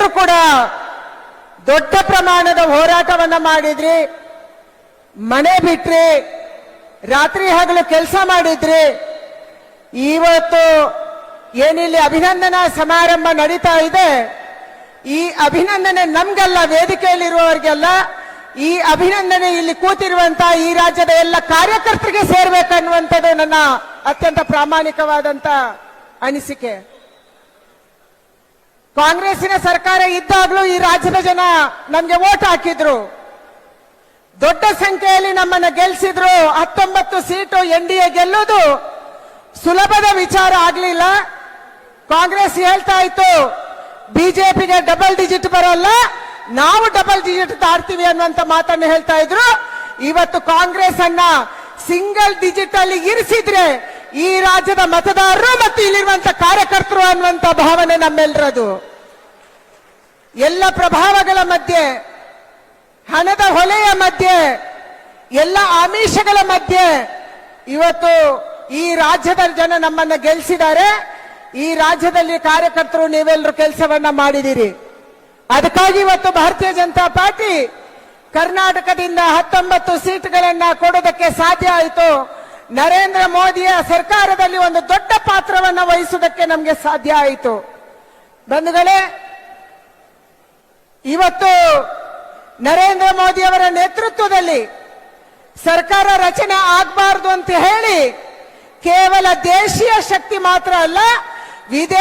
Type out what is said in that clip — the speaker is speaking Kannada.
ಕೂಡ ದೊಡ್ಡ ಪ್ರಮಾಣದ ಹೋರಾಟವನ್ನ ಮಾಡಿದ್ರಿ. ಮನೆ ಬಿಟ್ರಿ, ರಾತ್ರಿ ಹಗಲು ಕೆಲಸ ಮಾಡಿದ್ರಿ. ಇವತ್ತು ಏನಿಲ್ಲಿ ಅಭಿನಂದನಾ ಸಮಾರಂಭ ನಡೀತಾ ಇದೆ, ಈ ಅಭಿನಂದನೆ ನಮ್ಗೆಲ್ಲ ವೇದಿಕೆಯಲ್ಲಿರುವವರಿಗೆಲ್ಲ, ಈ ಅಭಿನಂದನೆ ಇಲ್ಲಿ ಕೂತಿರುವಂತ ಈ ರಾಜ್ಯದ ಎಲ್ಲ ಕಾರ್ಯಕರ್ತರಿಗೆ ಸೇರ್ಬೇಕನ್ನುವಂಥದ್ದು ನನ್ನ ಅತ್ಯಂತ ಪ್ರಾಮಾಣಿಕವಾದಂತ ಅನಿಸಿಕೆ. ಕಾಂಗ್ರೆಸ್ಸಿನ ಸರ್ಕಾರ ಇದ್ದಾಗಲೂ ಈ ರಾಜ್ಯದ ಜನ ನಮಗೆ ವೋಟ್ ಹಾಕಿದ್ರು. ದೊಡ್ಡ ಸಂಖ್ಯೆಯಲ್ಲಿ ನಮ್ಮನ್ನ ಗೆಲ್ಸಿದ್ರು. ಹತ್ತೊಂಬತ್ತು ಸೀಟು ಎನ್ ಡಿ ಎ ಗೆಲ್ಲೋದು ಸುಲಭದ ವಿಚಾರ ಆಗ್ಲಿಲ್ಲ. ಕಾಂಗ್ರೆಸ್ ಹೇಳ್ತಾ ಇತ್ತು, ಬಿಜೆಪಿಗೆ ಡಬಲ್ ಡಿಜಿಟ್ ಬರಲ್ಲ, ನಾವು ಡಬಲ್ ಡಿಜಿಟ್ ತಾಡ್ತೀವಿ ಅನ್ನುವಂತ ಮಾತನ್ನು ಹೇಳ್ತಾ ಇದ್ರು. ಇವತ್ತು ಕಾಂಗ್ರೆಸ್ ಅನ್ನ ಸಿಂಗಲ್ ಡಿಜಿಟ್ ಅಲ್ಲಿ ಇರಿಸಿದ್ರೆ ಈ ರಾಜ್ಯದ ಮತದಾರರು ಮತ್ತು ಇಲ್ಲಿರುವಂತ ಕಾರ್ಯಕರ್ತರು ಅನ್ನುವಂತ ಭಾವನೆ ನಮ್ಮೆಲ್ಲರದು ಎಲ್ಲ ಪ್ರಭಾವಗಳ ಮಧ್ಯೆ, ಹಣದ ಹೊಲೆಯ ಮಧ್ಯೆ, ಎಲ್ಲ ಆಮಿಷಗಳ ಮಧ್ಯೆ ಇವತ್ತು ಈ ರಾಜ್ಯದ ಜನ ನಮ್ಮನ್ನ ಗೆಲ್ಲಿಸಿದ್ದಾರೆ ಈ ರಾಜ್ಯದಲ್ಲಿ ಕಾರ್ಯಕರ್ತರು ನೀವೆಲ್ಲರೂ ಕೆಲಸವನ್ನ ಮಾಡಿದಿರಿ ಅದಕ್ಕಾಗಿ ಇವತ್ತು ಭಾರತೀಯ ಜನತಾ ಪಾರ್ಟಿ ಕರ್ನಾಟಕದಿಂದ ಹತ್ತೊಂಬತ್ತು ಸೀಟ್ಗಳನ್ನ ಕೊಡೋದಕ್ಕೆ ಸಾಧ್ಯ ಆಯಿತು. ನರೇಂದ್ರ ಮೋದಿಯ ಸರ್ಕಾರದಲ್ಲಿ ಒಂದು ದೊಡ್ಡ ಪಾತ್ರವನ್ನ ವಹಿಸುವುದಕ್ಕೆ ನಮಗೆ ಸಾಧ್ಯ ಆಯಿತು. ಬಂಧುಗಳೇ, ಇವತ್ತು ನರೇಂದ್ರ ಮೋದಿ ಅವರ ನೇತೃತ್ವದಲ್ಲಿ ಸರ್ಕಾರ ರಚನೆ ಆಗಬಾರದು ಅಂತ ಹೇಳಿ ಕೇವಲ ದೇಶೀಯ ಶಕ್ತಿ ಮಾತ್ರ ಅಲ್ಲ, ವಿದೇ